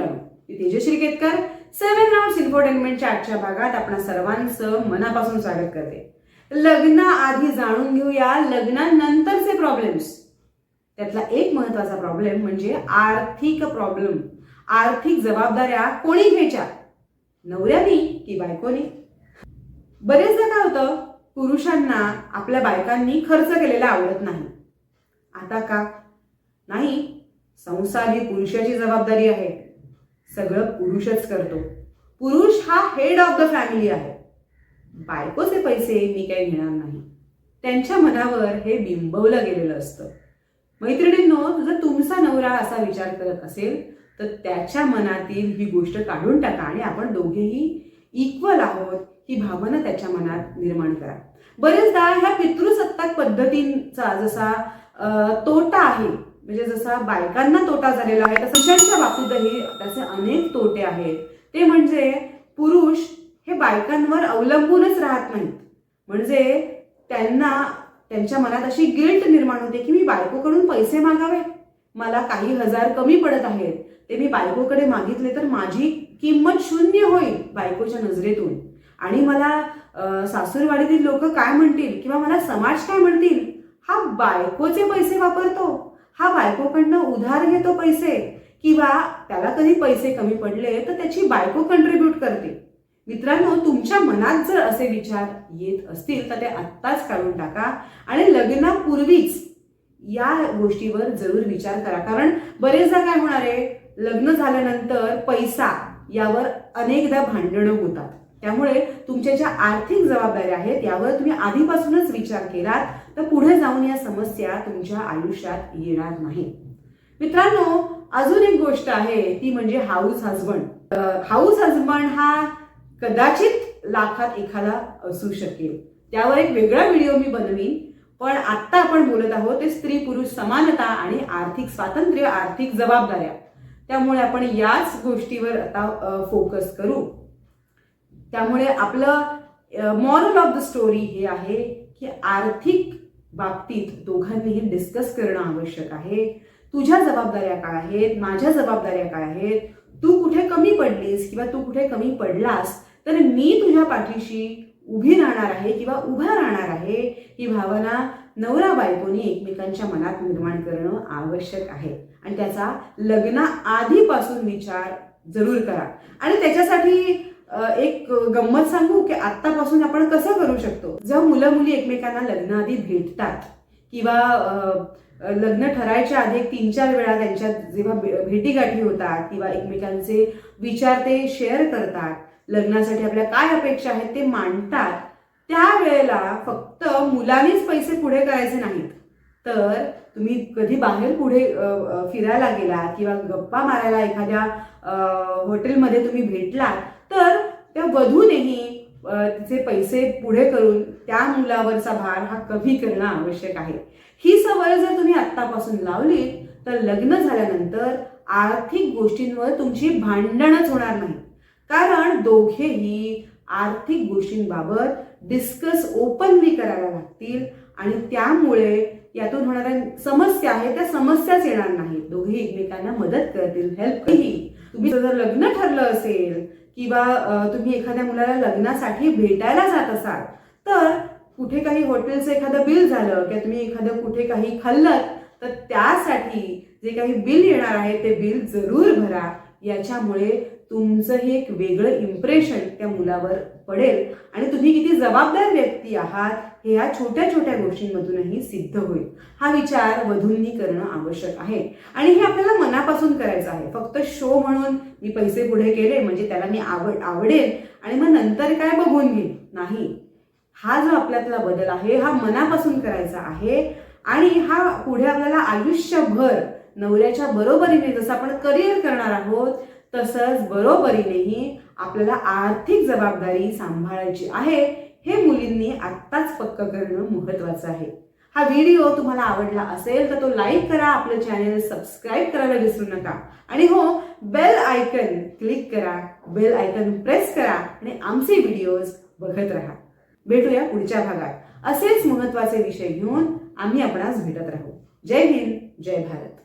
मित्रांनो मी Tejashri Ketkar seven round इन्फोटेनमेंटच्या आजच्या भागात आपण सर्वांचं मनापासून स्वागत करते. लग्नाआधी जाणून घेऊया लग्नानंतरचे प्रॉब्लेम्स त्यातला एक महत्त्वाचा प्रॉब्लेम म्हणजे आर्थिक प्रॉब्लेम आर्थिक जबाबदाऱ्या कोणी घ्यायच्या? नवऱ्यानी की बायकोनी? बरेचदा काय होतं पुरुषांना आपल्या बायकांनी खर्च केलेला आवडत नाही. आता का? नाही संसार ही पुरुषाची जबाबदारी आहे. सगळं पुरुषच करतो. पुरुष हा हेड ऑफ द फॅमिली आहे. बायकोचे पैसे मी काही घेणार नाही. त्यांच्या मनावर हे बिंबवलं गेलेलं असतं. मैत्रिणींनो जर तुमचा नवरा असा विचार करत असेल तर त्याच्या मनातील ही गोष्ट काढून टाका आणि आपण दोघेही इक्वल आहोत ही भावना त्याच्या मनात निर्माण करा. बरेचदा ह्या पितृसत्ताक पद्धतींचा जसा तोटा आहे म्हणजे जसा बायकांना तोटा झालेला आहे तसं पुरुषांच्या बाबतीतही त्याचे अनेक तोटे आहेत. ते म्हणजे पुरुष हे बायकांवर अवलंबूनच राहत नाहीत. म्हणजे त्यांना त्यांच्या मनात अशी गिल्ट निर्माण होते की मी बायकोकडून पैसे मागावे. मला काही हजार कमी पडत आहेत. ते मी बायकोकडे मागितले तर माझी किंमत शून्य होईल बायकोच्या नजरेतून. आणि मला सासूरवाडीतील लोक काय म्हणतील किंवा मला समाज काय म्हणतील? हा बायकोचे पैसे वापरतो. हा बायकोकडनं उधार घेतो पैसे किंवा त्याला कधी पैसे कमी पडले तर त्याची बायको कंट्रीब्यूट करते. मित्रांनो तुमच्या मनात जर असे विचार येत असतील तर ते आत्ताच काढून टाका आणि लग्नापूर्वीच या गोष्टीवर जरूर विचार करा. कारण बरेचदा काय होणार आहे? लग्न झाल्यानंतर पैसा यावर अनेकदा भांडणं होतात. त्यामुळे तुमच्या ज्या आर्थिक जबाबदाऱ्या आहेत यावर तुम्ही आधीपासूनच विचार केलात तर पुढे जाऊन या समस्या तुमच्या आयुष्यात येणार नाही. मित्रांनो अजून एक गोष्ट आहे ती म्हणजे हाऊस हजबंड हाऊस हजबंड हा कदाचित लाखात एखादा असू शकेल. त्यावर एक वेगळा व्हिडिओ मी बनवीन पण आत्ता आपण बोलत आहोत ते स्त्री पुरुष समानता आणि आर्थिक स्वातंत्र्य आर्थिक जबाबदाऱ्या. त्यामुळे आपण याच गोष्टीवर आता फोकस करू. त्यामुळे आपलं मॉरल ऑफ द स्टोरी हे आहे की आर्थिक बाबतीत दोघांनीही डिस्कस करणं आवश्यक आहे. तुझ्या जबाबदाऱ्या काय आहेत? माझ्या जबाबदाऱ्या काय आहेत? तू कुठे कमी पडलीस किंवा तू कुठे कमी पडलास तर मी तुझ्या पाठीशी उभी राहणार आहे किंवा उभा राहणार आहे ही भावना नवरा बायकोनी एकमेकांच्या मनात निर्माण करणं आवश्यक आहे. आणि त्याचा लग्न आधीपासून विचार जरूर करा. आणि त्याच्यासाठी एक गंमत सांगू की आत्तापासून आपण कसं करू शकतो? जेव्हा मुलं मुली एकमेकांना लग्नाआधी भेटतात किंवा लग्न ठरायच्या आधी एक तीन चार वेळा त्यांच्यात जेव्हा भेटीगाठी होतात किंवा एकमेकांचे विचार ते शेअर करतात लग्नासाठी आपल्या काय अपेक्षा आहेत ते मांडतात त्यावेळेला फक्त मुलांनीच पैसे पुढे करायचे नाहीत. तर तुम्ही कधी बाहेर पुढे फिरायला गेलात किंवा गप्पा मारायला एखाद्या हॉटेलमध्ये तुम्ही भेटलात तर त्या वधूनेही तिचे पैसे पुढे करून त्या मुलावरचा भार हा कमी करणं आवश्यक आहे. ही सवय जर तुम्ही आत्तापासून लावली तर लग्न झाल्यानंतर आर्थिक गोष्टींवर तुमची भांडणच होणार नाही. कारण दोघेही आर्थिक गोष्टींबाबत डिस्कस ओपनली करायला लागतील आणि त्यामुळे यातून होणाऱ्या समस्या आहेत त्या समस्याच येणार नाहीत. दोघेही एकमेकांना मदत करतील हेल्प तुम्ही जर लग्न ठरलं असेल किंवा तुम्ही एखाद्या मुलाला लग्नासाठी भेटायला जात असाल तर कुठे काही हॉटेलचं एखादं बिल झालं किंवा तुम्ही एखादं कुठे काही खाल्लं तर त्यासाठी जे काही बिल येणार आहे ते बिल जरूर भरा. याच्यामुळे तुमचं हे एक वेगळं इम्प्रेशन त्या मुलावर पडेल. आणि तुम्ही किती जबाबदार व्यक्ती आहात हे या छोट्या छोट्या गोष्टींमधूनही सिद्ध होईल. हा विचार वधूंनी करणं आवश्यक आहे. आणि हे आपल्याला मनापासून करायचं आहे. फक्त शो म्हणून मी पैसे पुढे केले म्हणजे त्याला मी आवड आवडेल. आणि मग नंतर काय बघून घेईन नाही. हा जो आपल्यातला बदल आहे हा मनापासून करायचा आहे. आणि हा पुढे आपल्याला आयुष्यभर नवऱ्याच्या बरोबरीने जसं आपण करिअर करणार आहोत तसंच बरोबरीनेही आपल्याला आर्थिक जबाबदारी सांभाळायची आहे हे मुलींनी आत्ताच पक्क करणं महत्वाचं आहे. हा व्हिडिओ तुम्हाला आवडला असेल तर तो लाईक करा आपलं चॅनल सबस्क्राईब करायला विसरू नका. आणि हो बेल आयकन क्लिक करा बेल आयकन प्रेस करा आणि आमचे व्हिडिओज बघत राहा. भेटूया पुढच्या भागात. असेच महत्त्वाचे विषय घेऊन आम्ही आपणास भेटत राहू. जय हिंद जय भारत.